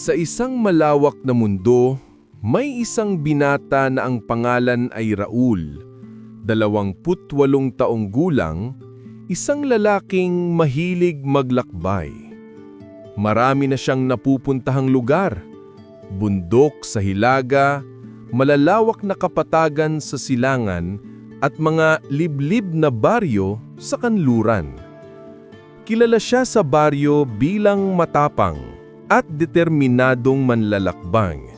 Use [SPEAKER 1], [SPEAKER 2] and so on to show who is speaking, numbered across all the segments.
[SPEAKER 1] Sa isang malawak na mundo, may isang binata na ang pangalan ay Raul. Dalawamputwalong taong gulang, isang lalaking mahilig maglakbay. Marami na siyang napupuntahang lugar. Bundok sa hilaga, malalawak na kapatagan sa silangan at mga liblib na baryo sa kanluran. Kilala siya sa baryo bilang matapang at determinadong manlalakbang.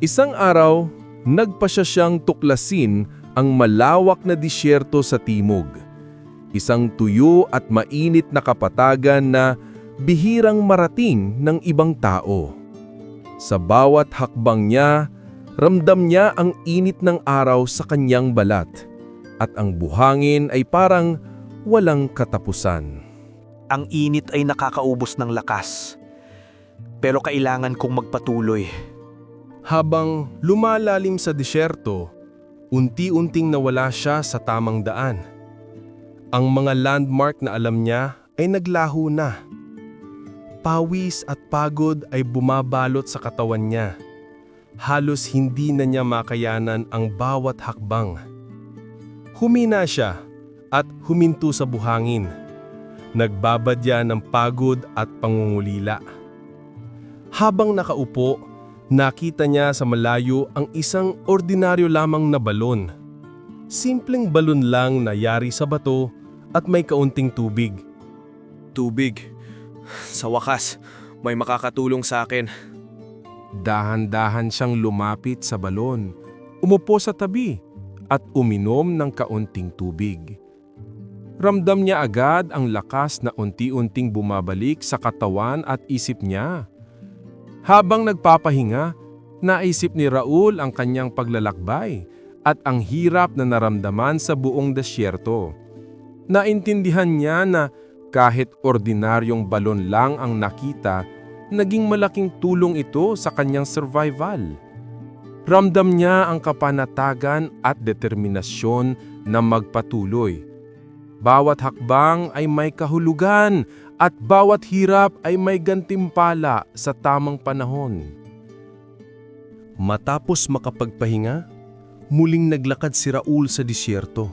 [SPEAKER 1] Isang araw, nagpa siya siyang tuklasin ang malawak na disyerto sa timog. Isang tuyo at mainit na kapatagan na bihirang marating ng ibang tao. Sa bawat hakbang niya, ramdam niya ang init ng araw sa kanyang balat at ang buhangin ay parang walang katapusan.
[SPEAKER 2] Ang init ay nakakaubos ng lakas. Pero kailangan kong magpatuloy.
[SPEAKER 1] Habang lumalalim sa disyerto, unti-unting nawala siya sa tamang daan. Ang mga landmark na alam niya ay naglaho na. Pawis at pagod ay bumabalot sa katawan niya. Halos hindi na niya makayanan ang bawat hakbang. Humina siya at huminto sa buhangin. Nagbabadya ng pagod at pangungulila. Habang nakaupo, nakita niya sa malayo ang isang ordinaryo lamang na balon. Simpleng balon lang na yari sa bato at may kaunting tubig.
[SPEAKER 2] Tubig. Sa wakas, may makakatulong sa akin.
[SPEAKER 1] Dahan-dahan siyang lumapit sa balon, umupo sa tabi at uminom ng kaunting tubig. Ramdam niya agad ang lakas na unti-unting bumabalik sa katawan at isip niya. Habang nagpapahinga, naisip ni Raul ang kanyang paglalakbay at ang hirap na naramdaman sa buong desyerto. Naintindihan niya na kahit ordinaryong balon lang ang nakita, naging malaking tulong ito sa kanyang survival. Ramdam niya ang kapanatagan at determinasyon na magpatuloy. Bawat hakbang ay may kahulugan at bawat hirap ay may gantimpala sa tamang panahon. Matapos makapagpahinga, muling naglakad si Raul sa disyerto.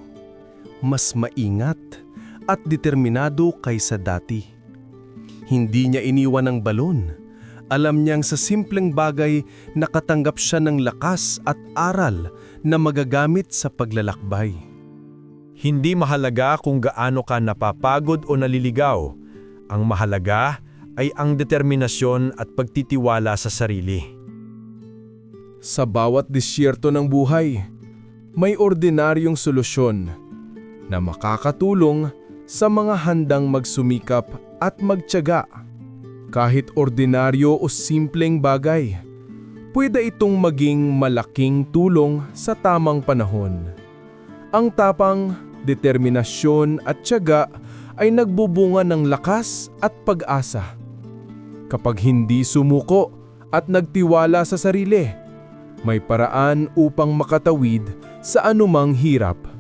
[SPEAKER 1] Mas maingat at determinado kaysa dati. Hindi niya iniwan ang balon. Alam niyang sa simpleng bagay nakatanggap siya ng lakas at aral na magagamit sa paglalakbay.
[SPEAKER 3] Hindi mahalaga kung gaano ka napapagod o naliligaw. Ang mahalaga ay ang determinasyon at pagtitiwala sa sarili.
[SPEAKER 1] Sa bawat disyerto ng buhay, may ordinaryong solusyon na makakatulong sa mga handang magsumikap at magtyaga. Kahit ordinaryo o simpleng bagay, pwede itong maging malaking tulong sa tamang panahon. Ang tapang, determinasyon at tiyaga ay nagbubunga ng lakas at pag-asa. Kapag hindi sumuko at nagtiwala sa sarili, may paraan upang makatawid sa anumang hirap.